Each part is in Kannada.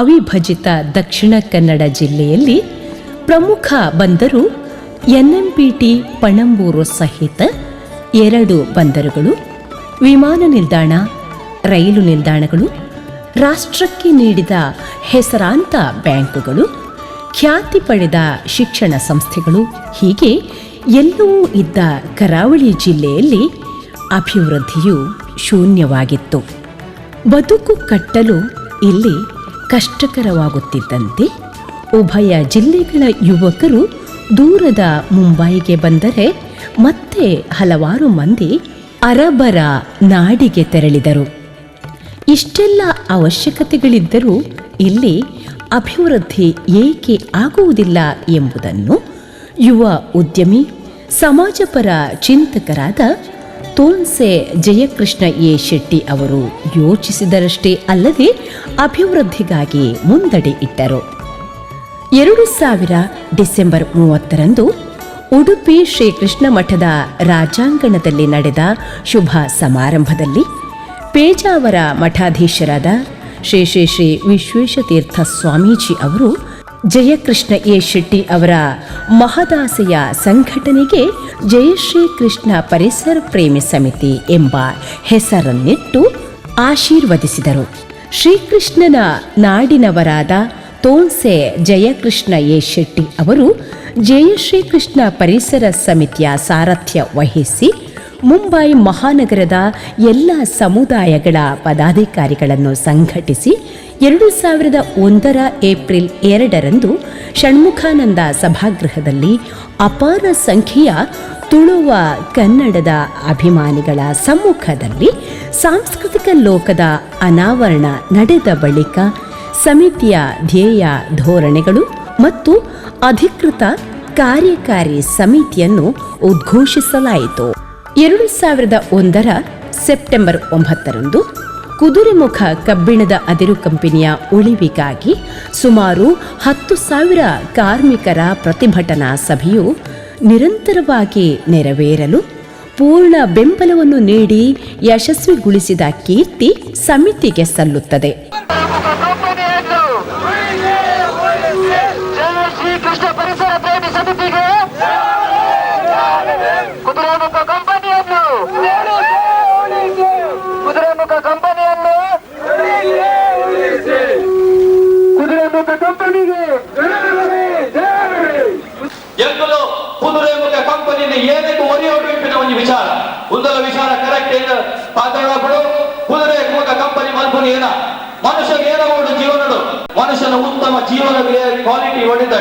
ಅವಿಭಜಿತ ದಕ್ಷಿಣ ಕನ್ನಡ ಜಿಲ್ಲೆಯಲ್ಲಿ ಪ್ರಮುಖ ಬಂದರು ಎನ್ಎಂಪಿಟಿ ಪಣಂಬೂರು ಸಹಿತ ಎರಡು ಬಂದರುಗಳು, ವಿಮಾನ ನಿಲ್ದಾಣ, ರೈಲು ನಿಲ್ದಾಣಗಳು, ರಾಷ್ಟ್ರಕ್ಕೆ ನೀಡಿದ ಹೆಸರಾಂತ ಬ್ಯಾಂಕುಗಳು, ಖ್ಯಾತಿ ಪಡೆದ ಶಿಕ್ಷಣ ಸಂಸ್ಥೆಗಳು, ಹೀಗೆ ಎಲ್ಲವೂ ಇದ್ದ ಕರಾವಳಿ ಜಿಲ್ಲೆಯಲ್ಲಿ ಅಭಿವೃದ್ಧಿಯು ಶೂನ್ಯವಾಗಿತ್ತು. ಬದುಕು ಕಟ್ಟಲು ಇಲ್ಲಿ ಕಷ್ಟಕರವಾಗುತ್ತಿದ್ದಂತೆ ಉಭಯ ಜಿಲ್ಲೆಗಳ ಯುವಕರು ದೂರದ ಮುಂಬೈಗೆ ಬಂದರೆ ಮತ್ತೆ ಹಲವಾರು ಮಂದಿ ಅರಬರ ನಾಡಿಗೆ ತೆರಳಿದರು. ಇಷ್ಟೆಲ್ಲ ಅವಶ್ಯಕತೆಗಳಿದ್ದರೂ ಇಲ್ಲಿ ಅಭಿವೃದ್ಧಿ ಏಕೆ ಆಗುವುದಿಲ್ಲ ಎಂಬುದನ್ನು ಯುವ ಉದ್ಯಮಿ, ಸಮಾಜಪರ ಚಿಂತಕರಾದ ತೋನ್ಸೆ ಜಯಕೃಷ್ಣ ಎ ಶೆಟ್ಟಿ ಅವರು ಯೋಚಿಸಿದರಷ್ಟೇ ಅಲ್ಲದೆ ಅಭಿವೃದ್ಧಿಗಾಗಿ ಮುಂದಡಿ ಇಟ್ಟರು. ಎರಡು ಸಾವಿರ ಡಿಸೆಂಬರ್ ಮೂವತ್ತರಂದು ಉಡುಪಿ ಶ್ರೀಕೃಷ್ಣ ಮಠದ ರಾಜಾಂಗಣದಲ್ಲಿ ನಡೆದ ಶುಭ ಸಮಾರಂಭದಲ್ಲಿ ಪೇಜಾವರ ಮಠಾಧೀಶರಾದ ಶ್ರೀ ಶ್ರೀ ಶ್ರೀ ವಿಶ್ವೇಶತೀರ್ಥ ಸ್ವಾಮೀಜಿ ಅವರು ಜಯಕೃಷ್ಣ ಎ ಶೆಟ್ಟಿ ಅವರ ಮಹದಾಸೆಯ ಸಂಘಟನೆಗೆ ಜಯಶ್ರೀ ಕೃಷ್ಣ ಪರಿಸರ ಪ್ರೇಮಿ ಸಮಿತಿ ಎಂಬ ಹೆಸರನ್ನಿಟ್ಟು ಆಶೀರ್ವದಿಸಿದರು. ಶ್ರೀಕೃಷ್ಣನ ನಾಡಿನವರಾದ ತೋನ್ಸೆ ಜಯಕೃಷ್ಣ ಎ ಶೆಟ್ಟಿ ಅವರು ಜಯಶ್ರೀ ಕೃಷ್ಣ ಪರಿಸರ ಸಮಿತಿಯ ಸಾರಥ್ಯ ವಹಿಸಿ ಮುಂಬೈ ಮಹಾನಗರದ ಎಲ್ಲ ಸಮುದಾಯಗಳ ಪದಾಧಿಕಾರಿಗಳನ್ನು ಸಂಘಟಿಸಿ ಎರಡು ಸಾವಿರದ ಒಂದರ ಏಪ್ರಿಲ್ ಎರಡರಂದು ಷಣ್ಮುಖಾನಂದ ಸಭಾಗೃಹದಲ್ಲಿ ಅಪಾರ ಸಂಖ್ಯೆಯ ತುಳುವ ಕನ್ನಡದ ಅಭಿಮಾನಿಗಳ ಸಮ್ಮುಖದಲ್ಲಿ ಸಾಂಸ್ಕೃತಿಕ ಲೋಕದ ಅನಾವರಣ ನಡೆದ ಬಳಿಕ ಸಮಿತಿಯ ಧ್ಯೇಯ ಧೋರಣೆಗಳು ಮತ್ತು ಅಧಿಕೃತ ಕಾರ್ಯಕಾರಿ ಸಮಿತಿಯನ್ನು ಉದ್ಘೋಷಿಸಲಾಯಿತು. ಎರಡು ಸಾವಿರದ ಒಂದರ ಸೆಪ್ಟೆಂಬರ್ ಒಂಬತ್ತರಂದು ಕುದುರೆಮುಖ ಕಬ್ಬಿಣದ ಅದಿರು ಕಂಪನಿಯ ಉಳಿವಿಗಾಗಿ ಸುಮಾರು ಹತ್ತು ಸಾವಿರ ಕಾರ್ಮಿಕರ ಪ್ರತಿಭಟನಾ ಸಭೆಯು ನಿರಂತರವಾಗಿ ನೆರವೇರಲು ಪೂರ್ಣ ಬೆಂಬಲವನ್ನು ನೀಡಿ ಯಶಸ್ವಿಗೊಳಿಸಿದ ಕೀರ್ತಿ ಸಮಿತಿಗೆ ಸಲ್ಲುತ್ತದೆ. ಪರಿಸರ ಸಮಿತಿಗೆ ಕುದುರೆಮುಖ ಕಂಪನಿಯನ್ನು ಕುದುರೆಮುಖ ಕಂಪನಿಯನ್ನು ಕುದುರೆಮುಖ ಕಂಪನಿಗೆ ಎಂಬುದು ಕುದುರೆಮುಖ ಕಂಪನಿನ ಏನಕ್ಕೆ ಒರೆಯೋಡಿಪಿನ ಒಂದು ವಿಚಾರ ಒಂದಲ ವಿಚಾರ ಕರೆಕ್ಟ್ ಏನು ಪಾತ್ರಗಳು ಕುದುರೆ ಮುಖ ಕಂಪನಿ ಮಲ್ಪನಿ ಏನ ಮನುಷ್ಯಗೆ ಏನೋ ಒಂದು ಜೀವನಡು ಮನುಷ್ಯನ ಉತ್ತಮ ಜೀವನ ಕ್ವಾಲಿಟಿ ಒಡಿದ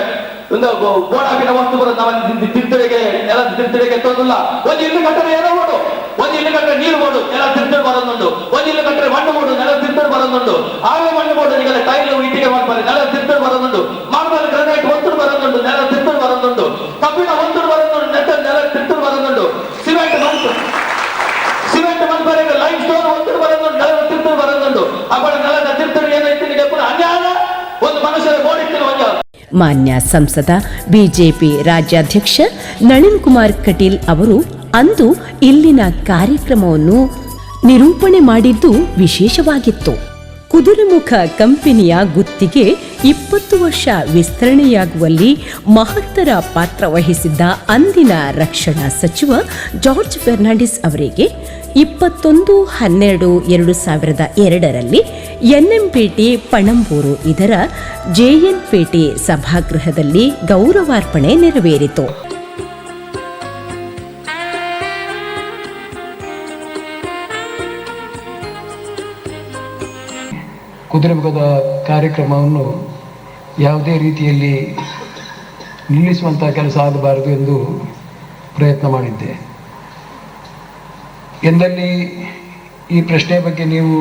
ಒಂದು ಗೋಡಾಪಿನ ವಸ್ತು ಬರೋದು ನಾವು ತಿರ್ತಡೆಗೆ ನೆಲ ತಿರ್ತಡೆಗೆ ತೊಂದಿಲ್ಲ ಒಂದು ಇಲ್ಲಿ ಕಟ್ಟರೆ ಏನೋ ಮಾಡು ಒಂದು ಇಲ್ಲಿ ಕಟ್ಟರೆ ನೀರು ಮಾಡು ನೆಲ ತಿರ್ತಡೆ ಬರೋದುಂಟು ಒಂದು ಇಲ್ಲಿ ಕಟ್ಟರೆ ಮಣ್ಣು ಮಾಡು ನೆಲ ತಿರ್ತಡೆ ಬರೋದುಂಟು ಆಗ ಮಾನ್ಯ ಸಂಸದ ಬಿಜೆಪಿ ರಾಜ್ಯಾಧ್ಯಕ್ಷ ನಳಿನ್ ಕುಮಾರ್ ಕಟೀಲ್ ಅವರು ಅಂದು ಇಲ್ಲಿನ ಕಾರ್ಯಕ್ರಮವನ್ನು ನಿರೂಪಣೆ ಮಾಡಿದ್ದು ವಿಶೇಷವಾಗಿತ್ತು. ಕುದುರೆಮುಖ ಕಂಪನಿಯ ಗುತ್ತಿಗೆ ಇಪ್ಪತ್ತು ವರ್ಷ ವಿಸ್ತರಣೆಯಾಗುವಲ್ಲಿ ಮಹತ್ತರ ಪಾತ್ರ ವಹಿಸಿದ್ದ ಅಂದಿನ ರಕ್ಷಣಾ ಸಚಿವ ಜಾರ್ಜ್ ಫೆರ್ನಾಂಡಿಸ್ ಅವರಿಗೆ ಇಪ್ಪತ್ತೊಂದು, ಹನ್ನೆರಡು, ಎರಡು ಸಾವಿರದ ಎರಡರಲ್ಲಿ ಎನ್ಎಂಪೇಟೆ ಪಣಂಬೂರು, ಇದರ ಜೆಎನ್ಪೇಟೆ ಸಭಾಗೃಹದಲ್ಲಿ ಗೌರವಾರ್ಪಣೆ ನೆರವೇರಿತು. ಕುದುರೆಮುಖದ ಕಾರ್ಯಕ್ರಮವನ್ನು ಯಾವುದೇ ರೀತಿಯಲ್ಲಿ ನಿಲ್ಲಿಸುವಂಥ ಕೆಲಸ ಆಗಬಾರದು ಎಂದು ಪ್ರಯತ್ನ ಮಾಡಿದ್ದೆ. ಎಂದಲ್ಲಿ ಈ ಪ್ರಶ್ನೆ ಬಗ್ಗೆ ನೀವು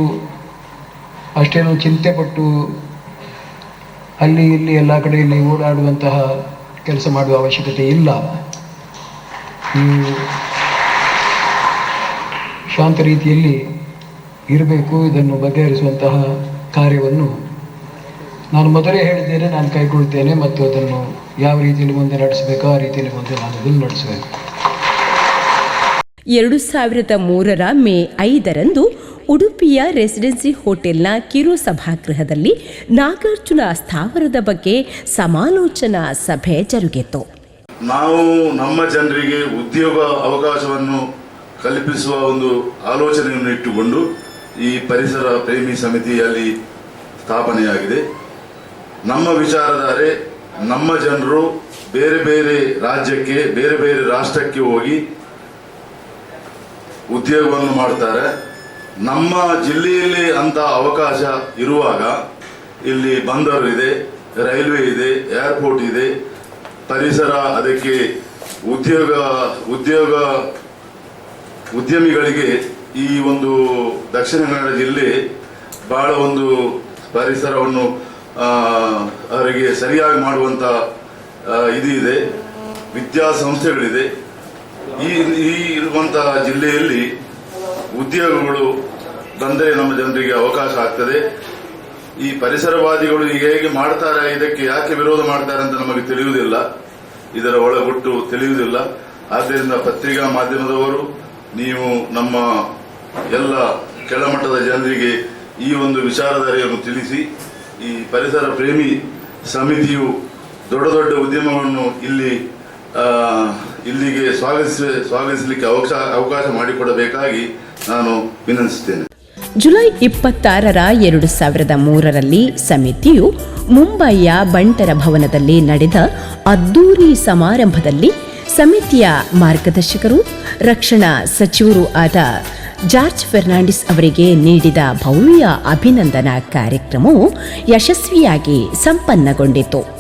ಅಷ್ಟೇನು ಚಿಂತೆ ಪಟ್ಟು ಅಲ್ಲಿ ಇಲ್ಲಿ ಎಲ್ಲ ಕಡೆಯಲ್ಲಿ ಓಡಾಡುವಂತಹ ಕೆಲಸ ಮಾಡುವ ಅವಶ್ಯಕತೆ ಇಲ್ಲ. ನೀವು ಶಾಂತ ರೀತಿಯಲ್ಲಿ ಇರಬೇಕು, ಇದನ್ನು ಬಗೆಹರಿಸುವಂತಹ ಕಾರ್ಯವನ್ನು ನಾನು ಮೊದಲೇ ಹೇಳಿದ್ದೇನೆ ನಾನು ಕೈಗೊಳ್ತೇನೆ ಮತ್ತು ಅದನ್ನು ಯಾವ ರೀತಿಯಲ್ಲಿ ಮುಂದೆ ನಡೆಸಬೇಕೋ ಆ ರೀತಿಯಲ್ಲಿ ಮುಂದೆ ನಾನು ಅದನ್ನು ನಡೆಸಬೇಕು. ಎರಡು ಸಾವಿರದ ಮೂರರ ಮೇ ಐದರಂದು ಉಡುಪಿಯ ರೆಸಿಡೆನ್ಸಿ ಹೋಟೆಲ್ನ ಕಿರು ಸಭಾಗೃಹದಲ್ಲಿ ನಾಗಾರ್ಜುನ ಸ್ಥಾವರದ ಬಗ್ಗೆ ಸಮಾಲೋಚನಾ ಸಭೆ ಜರುಗಿತು. ನಾವು ನಮ್ಮ ಜನರಿಗೆ ಉದ್ಯೋಗ ಅವಕಾಶವನ್ನು ಕಲ್ಪಿಸುವ ಒಂದು ಆಲೋಚನೆಯನ್ನು ಇಟ್ಟುಕೊಂಡು ಈ ಪರಿಸರ ಪ್ರೇಮಿ ಸಮಿತಿಯಲ್ಲಿ ಸ್ಥಾಪನೆಯಾಗಿದೆ. ನಮ್ಮ ವಿಚಾರಧಾರೆ ನಮ್ಮ ಜನರು ಬೇರೆ ಬೇರೆ ರಾಜ್ಯಕ್ಕೆ, ಬೇರೆ ಬೇರೆ ರಾಷ್ಟ್ರಕ್ಕೆ ಹೋಗಿ ಉದ್ಯೋಗವನ್ನು ಮಾಡ್ತಾರೆ. ನಮ್ಮ ಜಿಲ್ಲೆಯಲ್ಲಿ ಅಂತ ಅವಕಾಶ ಇರುವಾಗ ಇಲ್ಲಿ ಬಂದರು ಇದೆ, ರೈಲ್ವೆ ಇದೆ, ಏರ್ಪೋರ್ಟ್ ಇದೆ. ಪರಿಸರ ಅದಕ್ಕೆ ಉದ್ಯೋಗ ಉದ್ಯೋಗ ಉದ್ಯಮಿಗಳಿಗೆ ಈ ಒಂದು ದಕ್ಷಿಣ ಕನ್ನಡ ಜಿಲ್ಲೆ ಬಹಳ ಒಂದು ಪರಿಸರವನ್ನು ಅವರಿಗೆ ಸರಿಯಾಗಿ ಮಾಡುವಂತ ಇದು ಇದೆ. ವಿದ್ಯಾಸಂಸ್ಥೆಗಳಿದೆ ಈ ಈ ಇರುವಂತಹ ಜಿಲ್ಲೆಯಲ್ಲಿ ಉದ್ಯೋಗಗಳು ಬಂದರೆ ನಮ್ಮ ಜನರಿಗೆ ಅವಕಾಶ ಆಗ್ತದೆ. ಈ ಪರಿಸರವಾದಿಗಳು ಈಗ ಹೇಗೆ ಮಾಡ್ತಾರೆ, ಇದಕ್ಕೆ ಯಾಕೆ ವಿರೋಧ ಮಾಡ್ತಾರೆ ಅಂತ ನಮಗೆ ತಿಳಿಯುವುದಿಲ್ಲ. ಇದರ ಒಳಗೊಟ್ಟು ತಿಳಿಯುವುದಿಲ್ಲ. ಆದ್ದರಿಂದ ಪತ್ರಿಕಾ ಮಾಧ್ಯಮದವರು, ನೀವು ನಮ್ಮ ಎಲ್ಲ ಕೆಳಮಟ್ಟದ ಜನರಿಗೆ ಈ ಒಂದು ವಿಚಾರಧಾರೆಯನ್ನು ತಿಳಿಸಿ, ಈ ಪರಿಸರ ಪ್ರೇಮಿ ಸಮಿತಿಯು ದೊಡ್ಡ ದೊಡ್ಡ ಉದ್ಯಮವನ್ನು ಇಲ್ಲಿ ಇಲ್ಲಿಗೆ ಸ್ವಾಗತಿಸ, ಸ್ವಾಗತಿಸಲಿಕ್ಕೆ ಅವಕಾಶ ಅವಕಾಶ ಮಾಡಿಕೊಡಬೇಕಾಗಿ ನಾನು ವಿನಂತಿಸುತ್ತೇನೆ. ಜುಲೈ ಇಪ್ಪತ್ತಾರರ ಎರಡು ಸಾವಿರದ ಮೂರರಲ್ಲಿ ಸಮಿತಿಯು ಮುಂಬಯಿಯ ಬಂಟರ ಭವನದಲ್ಲಿ ನಡೆದ ಅದ್ದೂರಿ ಸಮಾರಂಭದಲ್ಲಿ ಸಮಿತಿಯ ಮಾರ್ಗದರ್ಶಕರು, ರಕ್ಷಣಾ ಸಚಿವರು ಆದ ಜಾರ್ಜ್ ಫೆರ್ನಾಂಡಿಸ್ ಅವರಿಗೆ ನೀಡಿದ ಭವ್ಯ ಅಭಿನಂದನಾ ಕಾರ್ಯಕ್ರಮವು ಯಶಸ್ವಿಯಾಗಿ ಸಂಪನ್ನಗೊಂಡಿತು.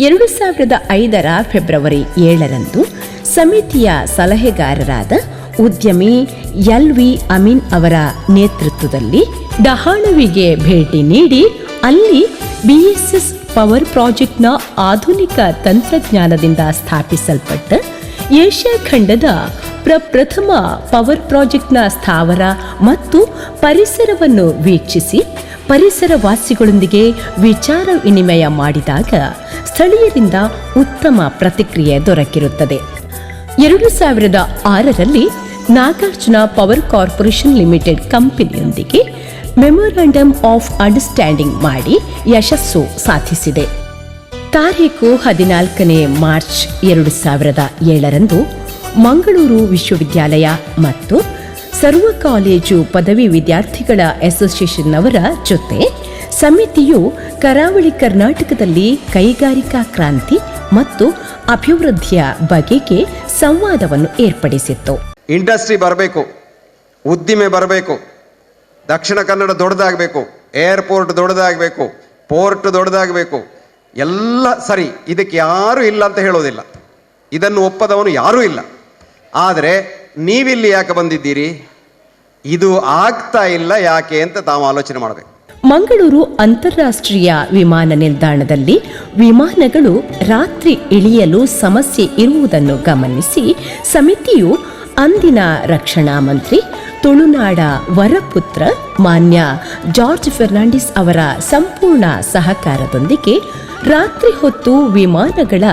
ಎರಡು ಸಾವಿರದ ಐದರ ಫೆಬ್ರವರಿ ಏಳರಂದು ಸಮಿತಿಯ ಸಲಹೆಗಾರರಾದ ಉದ್ಯಮಿ ಎಲ್ ವಿ ಅಮೀನ್ ಅವರ ನೇತೃತ್ವದಲ್ಲಿ ಡಹಾಣುವಿಗೆ ಭೇಟಿ ನೀಡಿ ಅಲ್ಲಿ ಬಿಎಸ್ಎಸ್ ಪವರ್ ಪ್ರಾಜೆಕ್ಟ್ನ ಆಧುನಿಕ ತಂತ್ರಜ್ಞಾನದಿಂದ ಸ್ಥಾಪಿಸಲ್ಪಟ್ಟ ಏಷ್ಯಾ ಖಂಡದ ಪ್ರಪ್ರಥಮ ಪವರ್ ಪ್ರಾಜೆಕ್ಟ್ನ ಸ್ಥಾವರ ಮತ್ತು ಪರಿಸರವನ್ನು ವೀಕ್ಷಿಸಿ ಪರಿಸರವಾಸಿಗಳೊಂದಿಗೆ ವಿಚಾರ ವಿನಿಮಯ ಮಾಡಿದಾಗ ಸ್ಥಳೀಯರಿಂದ ಉತ್ತಮ ಪ್ರತಿಕ್ರಿಯೆ ದೊರಕಿರುತ್ತದೆ. ಎರಡು ಸಾವಿರದ ಆರರಲ್ಲಿ ನಾಗಾರ್ಜುನ ಪವರ್ ಕಾರ್ಪೊರೇಷನ್ ಲಿಮಿಟೆಡ್ ಕಂಪನಿಯೊಂದಿಗೆ ಮೆಮೊರಾಂಡಮ್ ಆಫ್ ಅಂಡರ್ಸ್ಟ್ಯಾಂಡಿಂಗ್ ಮಾಡಿ ಯಶಸ್ಸು ಸಾಧಿಸಿದೆ. ತಾರೀಕು ಹದಿನಾಲ್ಕನೇ ಮಾರ್ಚ್ ಎರಡು ಸಾವಿರದ ಏಳರಂದು ಮಂಗಳೂರು ವಿಶ್ವವಿದ್ಯಾಲಯ ಮತ್ತು ಸರ್ವ ಕಾಲೇಜು ಪದವಿ ವಿದ್ಯಾರ್ಥಿಗಳ ಅಸೋಸಿಯೇಷನ್ನವರ ಜೊತೆ ಸಮಿತಿಯು ಕರಾವಳಿ ಕರ್ನಾಟಕದಲ್ಲಿ ಕೈಗಾರಿಕಾ ಕ್ರಾಂತಿ ಮತ್ತು ಅಭಿವೃದ್ಧಿಯ ಬಗೆಗೆ ಸಂವಾದವನ್ನು ಏರ್ಪಡಿಸಿತ್ತು. ಇಂಡಸ್ಟ್ರಿ ಬರಬೇಕು, ಉದ್ದಿಮೆ ಬರಬೇಕು. ದಕ್ಷಿಣ ಕನ್ನಡ ದೊಡ್ಡದಾಗಬೇಕು ಏರ್ಪೋರ್ಟ್ ದೊಡ್ಡದಾಗಬೇಕು ಪೋರ್ಟ್ ದೊಡ್ಡದಾಗಬೇಕು. ಎಲ್ಲ, ಸರಿ, ಇದಕ್ಕೆ ಯಾರೂ ಇಲ್ಲ ಅಂತ ಹೇಳೋದಿಲ್ಲ. ಇದನ್ನು ಒಪ್ಪದವನು ಯಾರೂ ಇಲ್ಲ. ಆದರೆ, ನೀವಿಲ್ಲಿ ಯಾಕೆ ಬಂದಿದ್ದೀರಿ? ಇದು ಆಗ್ತಾ ಇಲ್ಲ ಯಾಕೆ ಅಂತ ತಾವು ಆಲೋಚನೆ ಮಾಡಬೇಕು. ಮಂಗಳೂರು ಅಂತಾರಾಷ್ಟ್ರೀಯ ವಿಮಾನ ನಿಲ್ದಾಣದಲ್ಲಿ ವಿಮಾನಗಳು ರಾತ್ರಿ ಇಳಿಯಲು ಸಮಸ್ಯೆ ಇರುವುದನ್ನು ಗಮನಿಸಿ ಸಮಿತಿಯು ಅಂದಿನ ರಕ್ಷಣಾ ಮಂತ್ರಿ ತುಳುನಾಡ ವರಪುತ್ರ ಮಾನ್ಯ ಜಾರ್ಜ್ ಫೆರ್ನಾಂಡಿಸ್ ಅವರ ಸಂಪೂರ್ಣ ಸಹಕಾರದೊಂದಿಗೆ ರಾತ್ರಿ ಹೊತ್ತು ವಿಮಾನಗಳ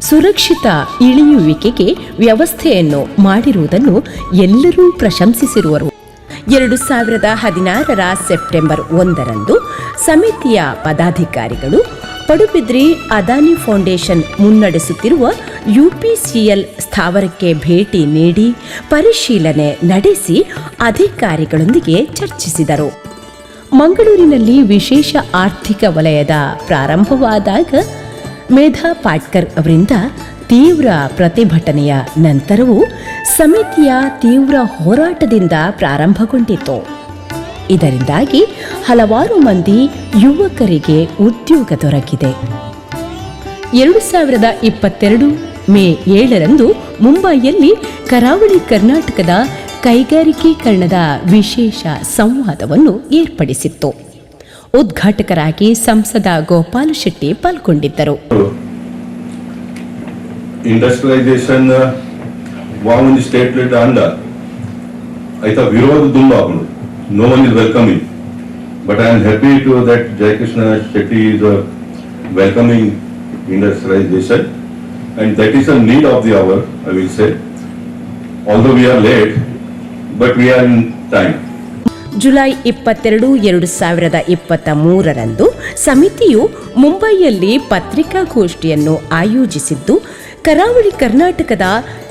ಸುರಕ್ಷಿತ ಇಳಿಯುವಿಕೆಗೆ ವ್ಯವಸ್ಥೆಯನ್ನು ಮಾಡಿರುವುದನ್ನು ಎಲ್ಲರೂ ಪ್ರಶಂಸಿಸಿರುವರು. ಎರಡು ಸಾವಿರದ ಹದಿನಾರರ ಸೆಪ್ಟೆಂಬರ್ ಒಂದರಂದು ಸಮಿತಿಯ ಪದಾಧಿಕಾರಿಗಳು ಪಡುಬಿದ್ರಿ ಅದಾನಿ ಫೌಂಡೇಶನ್ ಮುನ್ನಡೆಸುತ್ತಿರುವ ಯುಪಿಸಿಎಲ್ ಸ್ಥಾವರಕ್ಕೆ ಭೇಟಿ ನೀಡಿ ಪರಿಶೀಲನೆ ನಡೆಸಿ ಅಧಿಕಾರಿಗಳೊಂದಿಗೆ ಚರ್ಚಿಸಿದರು. ಮಂಗಳೂರಿನಲ್ಲಿ ವಿಶೇಷ ಆರ್ಥಿಕ ವಲಯದ ಪ್ರಾರಂಭವಾದಾಗ ಮೇಧಾ ಪಾಟ್ಕರ್ ಅವರಿಂದ ತೀವ್ರ ಪ್ರತಿಭಟನೆಯ ನಂತರವೂ ಸಮಿತಿಯ ತೀವ್ರ ಹೋರಾಟದಿಂದ ಪ್ರಾರಂಭಗೊಂಡಿತು ಇದರಿಂದಾಗಿ ಹಲವಾರು ಮಂದಿ ಯುವಕರಿಗೆ ಉದ್ಯೋಗ ದೊರಕಿದೆ. ಎರಡು ಸಾವಿರದ ಇಪ್ಪತ್ತೆರಡು ಮೇ ಏಳರಂದು ಮುಂಬೈಯಲ್ಲಿ ಕರಾವಳಿ ಕರ್ನಾಟಕದ ಕೈಗಾರಿಕೀಕರಣದ ವಿಶೇಷ ಸಂವಾದವನ್ನು ಏರ್ಪಡಿಸಿತ್ತು. ಉದ್ಘಾಟಕರಾಗಿ ಸಂಸದ ಗೋಪಾಲ ಶೆಟ್ಟಿ ಪಾಲ್ಗೊಂಡಿದ್ದರು. ಇಂಡಸ್ಟ್ರಿಯಲೈಸೇಷನ್ ಸ್ಟೇಟ್ ಸ್ಟೇಟ್ಮೆಂಟ್ ಅಂದ ಆಯ್ತಾ ವಿರೋಧ ತುಂಬ ಅವನು is welcoming. But I am happy to that Jai Krishna Shetty is a welcoming industrialization, and that is a need of the hour, I will say. Although we are late, but we are in time. July ಇಪ್ಪತ್ತೆರಡು ಎರಡು ಸಾವಿರದ ಇಪ್ಪತ್ತ ಮೂರರಂದು ಸಮಿತಿಯು ಮುಂಬೈಯಲ್ಲಿ ಪತ್ರಿಕಾಗೋಷ್ಠಿಯನ್ನು ಆಯೋಜಿಸಿದ್ದು ಕರಾವಳಿ ಕರ್ನಾಟಕದ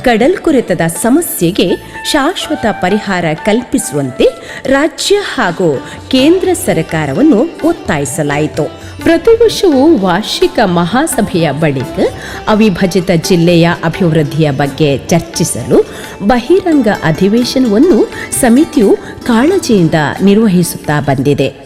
ಕಡಲ್ಕೊರೆತದ ಸಮಸ್ಯೆಗೆ ಶಾಶ್ವತ ಪರಿಹಾರ ಕಲ್ಪಿಸುವಂತೆ ರಾಜ್ಯ ಹಾಗೂ ಕೇಂದ್ರ ಸರ್ಕಾರವನ್ನು ಒತ್ತಾಯಿಸಲಾಯಿತು. ಪ್ರತಿ ವರ್ಷವೂ ವಾರ್ಷಿಕ ಮಹಾಸಭೆಯ ಬಳಿಕ ಅವಿಭಜಿತ ಜಿಲ್ಲೆಯ ಅಭಿವೃದ್ಧಿಯ ಬಗ್ಗೆ ಚರ್ಚಿಸಲು ಬಹಿರಂಗ ಅಧಿವೇಶನವನ್ನು ಸಮಿತಿಯು ಕಾಳಜಿಯಿಂದ ನಿರ್ವಹಿಸುತ್ತಾ ಬಂದಿದೆ.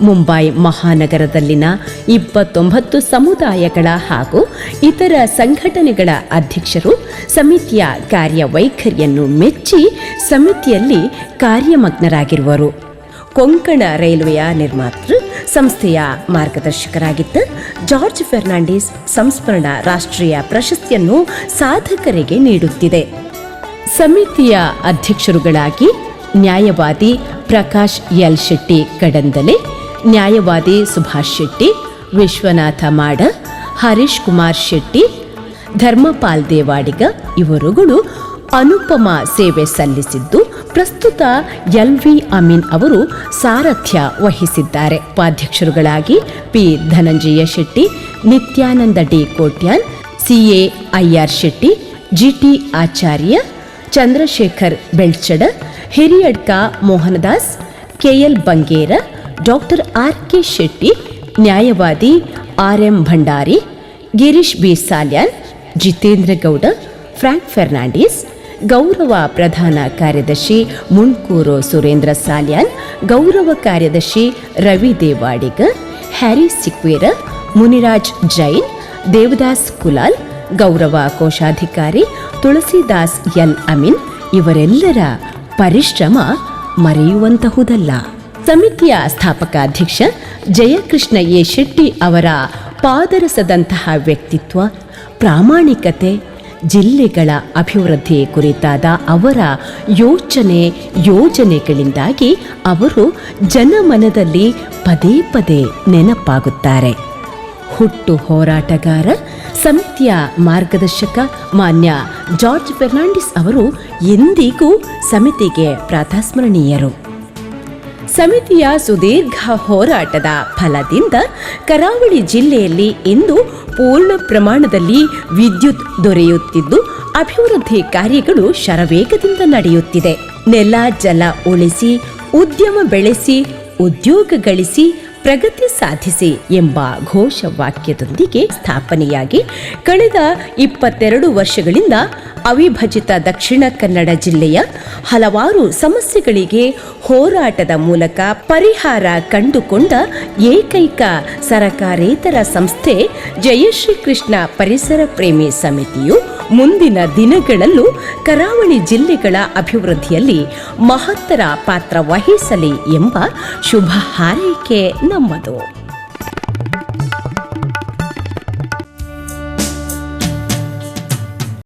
ಮುಂಬೈ ಮಹಾನಗರದಲ್ಲಿನ ಇಪ್ಪತ್ತೊಂಬತ್ತು ಸಮುದಾಯಗಳ ಹಾಗೂ ಇತರ ಸಂಘಟನೆಗಳ ಅಧ್ಯಕ್ಷರು ಸಮಿತಿಯ ಕಾರ್ಯವೈಖರಿಯನ್ನು ಮೆಚ್ಚಿ ಸಮಿತಿಯಲ್ಲಿ ಕಾರ್ಯಮಗ್ನರಾಗಿರುವರು. ಕೊಂಕಣ ರೈಲ್ವೆಯ ನಿರ್ಮಾತೃ ಸಂಸ್ಥೆಯ ಮಾರ್ಗದರ್ಶಕರಾಗಿದ್ದ ಜಾರ್ಜ್ ಫೆರ್ನಾಂಡಿಸ್ ಸಂಸ್ಮರಣ ರಾಷ್ಟ್ರೀಯ ಪ್ರಶಸ್ತಿಯನ್ನು ಸಾಧಕರಿಗೆ ನೀಡುತ್ತಿದೆ. ಸಮಿತಿಯ ಅಧ್ಯಕ್ಷರುಗಳಾಗಿ ನ್ಯಾಯವಾದಿ ಪ್ರಕಾಶ್ ಎಲ್ ಶೆಟ್ಟಿ ಕಡಂದಲೆ ನ್ಯಾಯವಾದಿ ಸುಭಾಷ್ ಶೆಟ್ಟಿ, ವಿಶ್ವನಾಥ ಮಾಡ, ಹರೀಶ್ ಕುಮಾರ್ ಶೆಟ್ಟಿ, ಧರ್ಮಪಾಲ್ ದೇವಾಡಿಗ ಇವರುಗಳು ಅನುಪಮ ಸೇವೆ ಸಲ್ಲಿಸಿದ್ದು, ಪ್ರಸ್ತುತ ಎಲ್ ವಿ ಅಮೀನ್ ಅವರು ಸಾರಥ್ಯ ವಹಿಸಿದ್ದಾರೆ. ಉಪಾಧ್ಯಕ್ಷರುಗಳಾಗಿ P. Dhananjaya Shetty, Nityananda D. Kotian, C A I R Shetty, G T Acharya, Chandrashekhar Belchada, Hiriyadka Mohandas, K L Bangera doctor R K Shetty, ನ್ಯಾಯವಾದಿ R M Bhandari, Girish B. Salian, Jitendra Gowda, Frank Fernandes, ಗೌರವ ಪ್ರಧಾನ ಕಾರ್ಯದರ್ಶಿ ಮುಣ್ಕೂರು ಸುರೇಂದ್ರ ಸಾಲ್ಯಾನ್, ಗೌರವ ಕಾರ್ಯದರ್ಶಿ ರವಿ ದೇವಾಡಿಗ, ಹ್ಯಾರಿ ಸಿಕ್ವೇರ, ಮುನಿರಾಜ್ ಜೈನ್, ದೇವದಾಸ್ ಕುಲಾಲ್, ಗೌರವ ಕೋಶಾಧಿಕಾರಿ ತುಳಸಿದಾಸ್ ಎಲ್ ಅಮೀನ್ ಇವರೆಲ್ಲರ ಪರಿಶ್ರಮ ಮರೆಯುವಂತಹುದಲ್ಲ. ಸಮಿತಿಯ ಸ್ಥಾಪಕ ಅಧ್ಯಕ್ಷ ಜಯಕೃಷ್ಣ ಎ ಶೆಟ್ಟಿ ಅವರ ಪಾದರಸದಂತಹ ವ್ಯಕ್ತಿತ್ವ, ಪ್ರಾಮಾಣಿಕತೆ, ಜಿಲ್ಲೆಗಳ ಅಭಿವೃದ್ಧಿ ಕುರಿತಾದ ಅವರ ಯೋಚನೆ, ಯೋಜನೆಗಳಿಂದಾಗಿ ಅವರು ಜನಮನದಲ್ಲಿ ಪದೇ ಪದೇ ನೆನಪಾಗುತ್ತಾರೆ. ಹುಟ್ಟು ಹೋರಾಟಗಾರ, ಸಮಿತಿಯ ಮಾರ್ಗದರ್ಶಕ ಮಾನ್ಯ ಜಾರ್ಜ್ ಫೆರ್ನಾಂಡಿಸ್ ಅವರು ಎಂದಿಗೂ ಸಮಿತಿಗೆ ಪ್ರಾತಸ್ಮರಣೀಯರು ಸಮಿತಿಯ ಸುದೀರ್ಘ ಹೋರಾಟದ ಫಲದಿಂದ ಕರಾವಳಿ ಜಿಲ್ಲೆಯಲ್ಲಿ ಇಂದು ಪೂರ್ಣ ಪ್ರಮಾಣದಲ್ಲಿ ವಿದ್ಯುತ್ ದೊರೆಯುತ್ತಿದ್ದು, ಅಭಿವೃದ್ಧಿ ಕಾರ್ಯಗಳು ಶರವೇಗದಿಂದ ನಡೆಯುತ್ತಿದೆ. ನೆಲ, ಜಲ ಉಳಿಸಿ, ಉದ್ಯಮ ಬೆಳೆಸಿ, ಉದ್ಯೋಗ ಗಳಿಸಿ, ಪ್ರಗತಿ ಸಾಧಿಸಿ ಎಂಬ ಘೋಷವಾಕ್ಯದೊಂದಿಗೆ ಸ್ಥಾಪನೆಯಾಗಿ ಕಳೆದ ಇಪ್ಪತ್ತೆರಡು ವರ್ಷಗಳಿಂದ ಅವಿಭಜಿತ ದಕ್ಷಿಣ ಕನ್ನಡ ಜಿಲ್ಲೆಯ ಹಲವಾರು ಸಮಸ್ಯೆಗಳಿಗೆ ಹೋರಾಟದ ಮೂಲಕ ಪರಿಹಾರ ಕಂಡುಕೊಂಡ ಏಕೈಕ ಸರಕಾರೇತರ ಸಂಸ್ಥೆ ಜಯಶ್ರೀ ಕೃಷ್ಣ ಪರಿಸರ ಪ್ರೇಮಿ ಸಮಿತಿಯು ಮುಂದಿನ ದಿನಗಳಲ್ಲೂ ಕರಾವಳಿ ಜಿಲ್ಲೆಗಳ ಅಭಿವೃದ್ಧಿಯಲ್ಲಿ ಮಹತ್ತರ ಪಾತ್ರ ವಹಿಸಲಿ ಎಂಬ ಶುಭ ಹಾರೈಕೆ ನಮ್ಮದು.